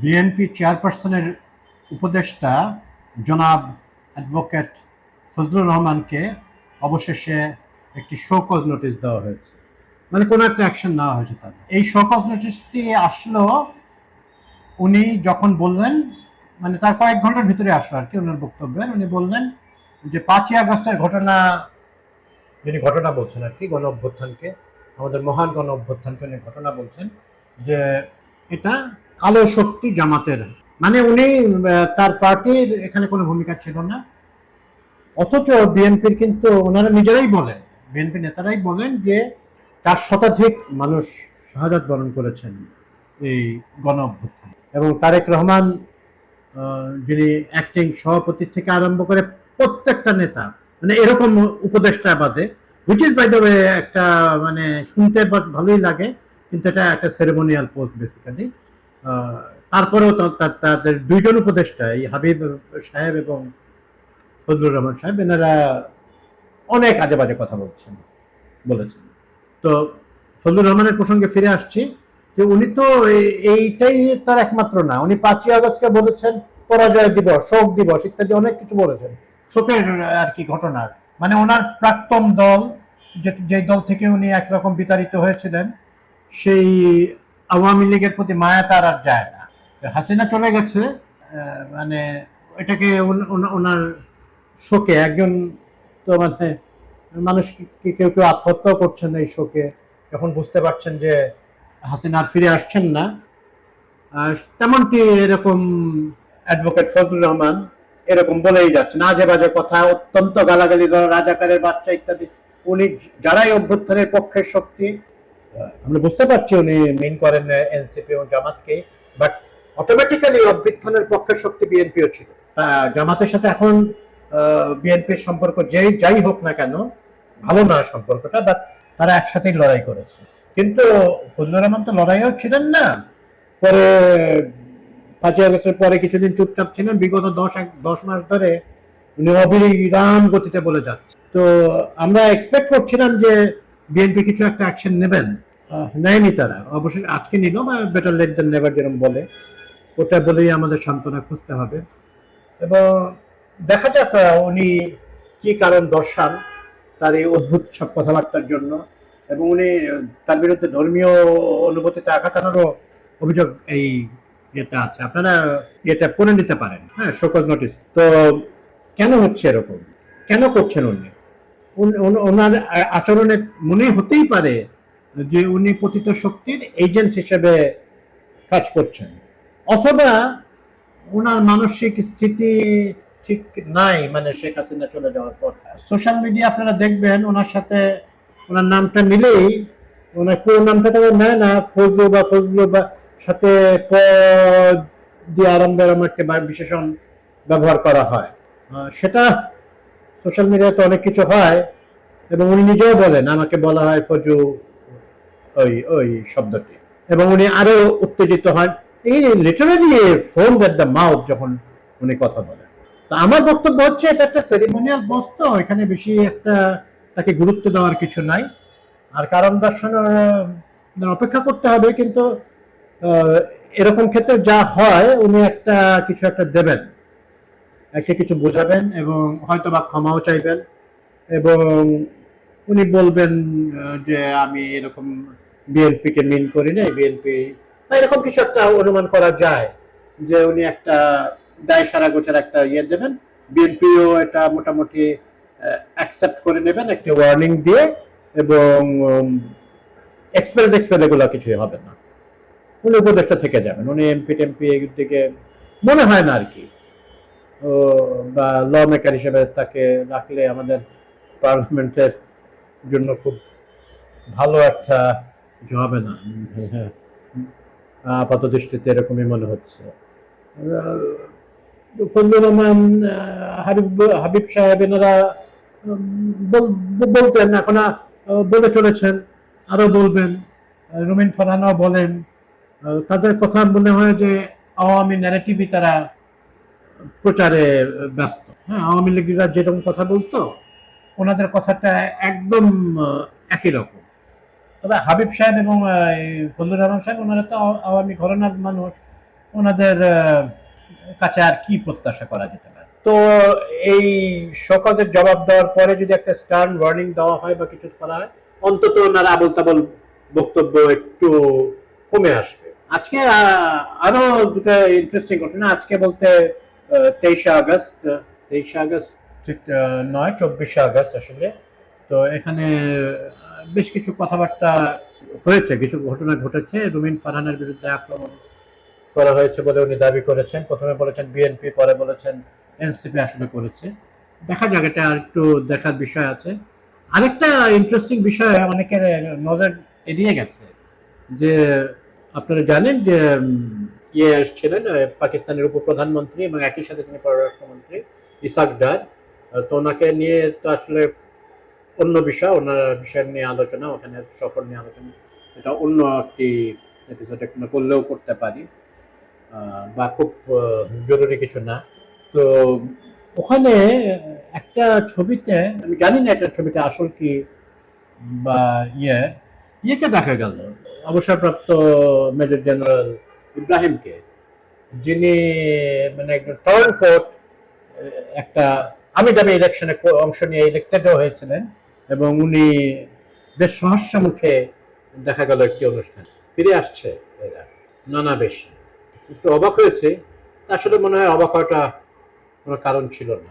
BNP চেয়ারপারসনের উপদেষ্টা জনাব অ্যাডভোকেট ফজলুর রহমানকে অবশেষে একটি শোকজ নোটিশ দেওয়া হয়েছে। মানে কোনো একটা অ্যাকশন নেওয়া হয়েছে তার। এই শোকজ নোটিশটি আসলো, উনি যখন বললেন মানে তার কয়েক ঘণ্টার ভিতরে আসলো আর কি ওনার বক্তব্যে, উনি বললেন যে পাঁচই আগস্টের ঘটনা, যিনি ঘটনা বলছেন আর কি, গণ অভ্যুত্থানকে, আমাদের মহান গণ অভ্যুত্থানকে উনি ঘটনা বলছেন যে এটা কালো শক্তি জামাতের। মানে উনি তার পার্টির এখানে কোনো ভূমিকা ছিল না। অথচ বিএনপির কিন্তু ওনারা নিজেরাই বলেন, বিএনপি নেতারাই বলেন যে চার শতাধিক মানুষ শাহাদাত বরণ করেছেন এই গণ এবং তারেক রহমান যিনি অ্যাক্টিং সভাপতি থেকে আরম্ভ করে প্রত্যেকটা নেতা মানে এরকম উপদেষ্টা বাদে হুইচ ইজ বাই দ্য একটা মানে শুনতে ভালোই লাগে, কিন্তু এটা একটা সেরেমোনিয়াল পোস্ট বেসিক্যালি তারপরেও তাদের দুইজন উপদেষ্টা, এই হাবিব সাহেব এবং ফজলুর রহমান সাহেব, এনারা অনেক আজে বাজে কথা বলছেন, বলেছেন। তো ফজলুর রহমানের প্রসঙ্গে ফিরে আসছি যে উনি তো এইটাই তার একমাত্র না। উনি পাঁচই আগস্টকে বলেছেন, পরাজয় দিবস, শোক দিবস ইত্যাদি অনেক কিছু বলেছেন। শোকের আর কি ঘটনার মানে ওনার প্রাক্তন দল, যে যে দল থেকে উনি একরকম বিতাড়িত হয়েছিলেন, সেই আওয়ামী লীগের প্রতি মায়া তার আর যায় না। হাসিনা চলে গেছে মানে এটাকে ওন- ওন- ওনার শোকে একজন তো মানে মানুষ কেউ কেউ আত্মহত্যাও করছেন এই শোকে। যখন বুঝতে পারছেন যে হাসিনা আর ফিরে আসছেন না। তেমনটি এরকম অ্যাডভোকেট ফজলুর রহমান এরকম বলেই যাচ্ছেন আজে বাজে কথা অত্যন্ত গালাগালি করা, রাজাকারের বাচ্চা ইত্যাদি। উনি যারাই অভ্যুত্থানের পক্ষের শক্তি আমরা বুঝতে পারছি উনি মেইন করেন এনসিপি ও জামাতকে বাট অটোমেটিক্যালি অভ্যুত্থানের পক্ষের শক্তি বিএনপিও ছিল। জামাতের সাথে এখন বিএনপির সম্পর্ক যেই, যাই হোক না কেন, ভালো না সম্পর্কটা বাট তারা একসাথেই লড়াই করেছে। কিন্তু ফজলুর রহমান তো লড়াইও ছিলেন না। পরে, পাঁচই আগস্টের পরে কিছুদিন চুপচাপ ছিলেন, বিগত দশ এক, দশ মাস ধরে উনি অবিরাম গতিতে বলে যাচ্ছে তো আমরা এক্সপেক্ট করছিলাম যে বিএনপি কিছু একটা অ্যাকশন নেবেন। নেয়নি তারা। অবশ্যই আজকে নিল, বা বেটার লেট দেন নেভার যেরকম বলে। ওটা বলেই আমাদের সান্ত্বনা খুঁজতে হবে। এবং দেখা যাক উনি কি কারণ দর্শান তার এই অদ্ভুত সব কথাবার্তার জন্য। এবং উনি তার বিরুদ্ধে ধর্মীয় অনুভূতিতে আঘাত আনারও অভিযোগ এই ইয়েতে আছে। আপনারা এটা পড়ে নিতে পারেন হ্যাঁ শোকজ নোটিস তো কেন হচ্ছে এরকম? কেন করছেন উনি? ওনার আচরণে মনে হতেই পারে যে উনি পতিত শক্তির এজেন্ট হিসেবে কাজ করছেন। অথবা ওনার মানসিক স্থিতি ঠিক নাই মানে শেখ হাসিনা চলে যাওয়ার পর। সোশ্যাল মিডিয়া আপনারা দেখবেন ওনার সাথে ওনার নামটা মিলেই ওনার পুরো নামটা তো নেয় না, ফজলু বা ফজলু বা সাথে প দিয়ে আরাম বেরাম একটা বিশেষণ ব্যবহার করা হয়। সেটা সোশ্যাল মিডিয়াতে অনেক কিছু হয় এবং উনি নিজেও বলেন, আমাকে বলা হয় ফজু ওই ওই শব্দটি। এবং উনি আরও উত্তেজিত হন। এই literally foam at the mouth যখন উনি কথা বলেন। তো আমার বক্তব্য হচ্ছে, এটা একটা সেরিমোনিয়াল বস্তু, এখানে বেশি একটা তাকে গুরুত্ব দেওয়ার কিছু নাই। আর কারণ দর্শনের অপেক্ষা করতে হবে, কিন্তু এরকম ক্ষেত্রে যা হয়, উনি একটা কিছু একটা দেবেন। একটা কিছু বোঝাবেন এবং হয়তো বা ক্ষমাও চাইবেন। এবং উনি বলবেন যে আমি এরকম বিএনপিকে মিন করি নাই বিএনপি এরকম কিছু একটা অনুমান করা যায় যে উনি একটা দায় সারা গোছের একটা ইয়ে দেবেন। বিএনপিও এটা মোটামুটি অ্যাকসেপ্ট করে নেবেন একটা ওয়ার্নিং দিয়ে এবং এক্সপেরিড এক্সপেরিড এগুলো কিছুই হবে না। উনি উপদেষ্টা থেকে যাবেন, উনি এমপি টেমপি থেকে মনে হয় না আর কি। ও, বা ল মেকার হিসেবে তাকে রাখলে আমাদের পার্লামেন্টের জন্য খুব ভালো একটা হবে না। হ্যাঁ আপাত দৃষ্টিতে এরকমই মনে হচ্ছে। ফজলুর রহমান হাবিব হাবিব সাহেব এনারা বল- বলতেন এখন বলে চলেছেন আরও বলবেন। রুমিন ফারহানাও বলেন। তাদের কথা মনে হয় যে আওয়ামী ন্যারেটিভই তারা প্রচারে ব্যস্ত। হ্যাঁ আওয়ামী লীগরা যেরকম কথা বলতো ওনাদের কথাটা একদম একই রকম। তবে হাবিব সাহেব এবং ফজলুর রহমান সাহেব, ওনারা তো আও- আওয়ামী ঘরানার মানুষ। ওনাদের কাছে আর কি প্রত্যাশা করা যেতে পারে? তো এই শোকজের জবাব দেওয়ার পরে যদি একটা স্টার্ন ওয়ার্নিং দেওয়া হয় বা কিছু করা হয়, অন্তত ওনার আবল তাবল বক্তব্য একটু কমে আসবে। আজকে আরও দুটো ইন্টারেস্টিং ঘটনা। আজকে বলতে তেইশে আগস্ট তেইশে আগস্ট, ঠিক নয়, চব্বিশে আগস্ট আসলে। তো এখানে বেশ কিছু কথাবার্তা হয়েছে, কিছু ঘটনা ঘটেছে। রুমিন ফারহানের বিরুদ্ধে আক্রমণ করা হয়েছে বলে উনি দাবি করেছেন। প্রথমে বলেছেন বিএনপি, পরে বলেছেন এনসিপি আসলে করেছে। দেখা যাক, এটা আর একটু দেখার বিষয় আছে। আরেকটা ইন্টারেস্টিং বিষয় অনেকের নজর এড়িয়ে গেছে যে আপনারা জানেন যে ইয়ে ছিলেন পাকিস্তানের উপপ্রধানমন্ত্রী এবং একই সাথে তিনি পররাষ্ট্রমন্ত্রী ইসাক ডার। তো ওনাকে নিয়ে তো আসলে অন্য বিষয় ওনার বিষয় নিয়ে আলোচনা, ওখানে সফর নিয়ে আলোচনা। এটা অন্য একটি এপিসোডে করলেও করতে পারি। বা খুব জরুরি কিছু না। তো ওখানে একটা ছবিতে, আমি জানি না এটা ছবিটা আসল কি বা ইয়ে ইয়েকে দেখা গেল। অবসরপ্রাপ্ত মেজর জেনারেল ইব্রাহিমকে, যিনি মানে একজন টার্ন কোর্ট একটা আমি দাবি ইলেকশনে অংশ নিয়ে ইলেক্টেডও হয়েছিলেন। এবং উনি বেশ সহস্য মুখে দেখা গেল একটি অনুষ্ঠান। ফিরে আসছে এরা, নানা বেশি। একটু অবাক হয়েছে, আসলে মনে হয় অবাক হওয়াটা কোনো কারণ ছিল না।